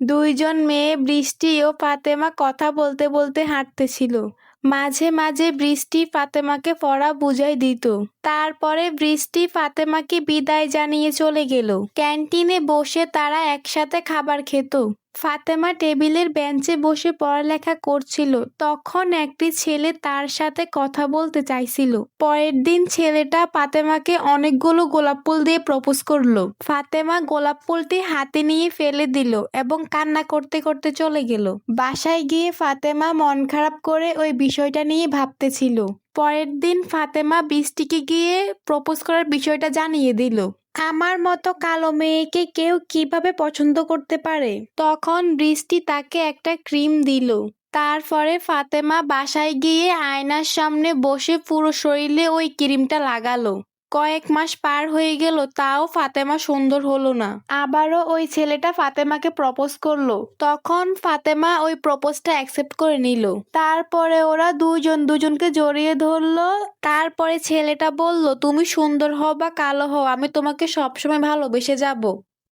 দুইজন মেয়ে বৃষ্টি ও ফাতেমা কথা বলতে বলতে হাঁটতেছিল। মাঝে মাঝে বৃষ্টি ফাতেমাকে পড়া বুঝাই দিত। তারপরে বৃষ্টি ফাতেমাকে বিদায় জানিয়ে চলে গেল। ক্যান্টিনে বসে তারা একসাথে খাবার খেত। ফাতেমা টেবিলের বেঞ্চে বসে পড়ালেখা করছিল। তখন একটি ছেলে তার সাথে কথা বলতে চাইছিল। পরের দিন ছেলেটা ফাতেমাকে অনেকগুলো গোলাপ ফুল দিয়ে প্রপোজ করল। ফাতেমা গোলাপ ফুলটি হাতে নিয়ে ফেলে দিল এবং কান্না করতে করতে চলে গেল। বাসায় গিয়ে ফাতেমা মন খারাপ করে ওই বিষয়টা নিয়ে ভাবতেছিল। পরের দিন ফাতেমা বৃষ্টিকে গিয়ে প্রপোজ করার বিষয়টা জানিয়ে দিল। আমার মতো কালো মেয়েকে কেউ কীভাবে পছন্দ করতে পারে? তখন বৃষ্টি তাকে একটা ক্রিম দিল। তারপরে ফাতেমা বাসায় গিয়ে আয়নার সামনে বসে পুরো শরীরে ওই ক্রিমটা লাগালো। কয়েক মাস পার হয়ে গেল তাও ফাতেমা সুন্দর হলো না। আবারও ওই ছেলেটা ফাতেমাকে প্রপোজ করল। তখন ফাতেমা ওই প্রপোজটা অ্যাকসেপ্ট করে নিল। তারপরে ওরা দুজন দুজনকে জড়িয়ে ধরলো। তারপরে ছেলেটা বলল তুমি সুন্দর হও বা কালো হও আমি তোমাকে সবসময় ভালোবেসে যাব।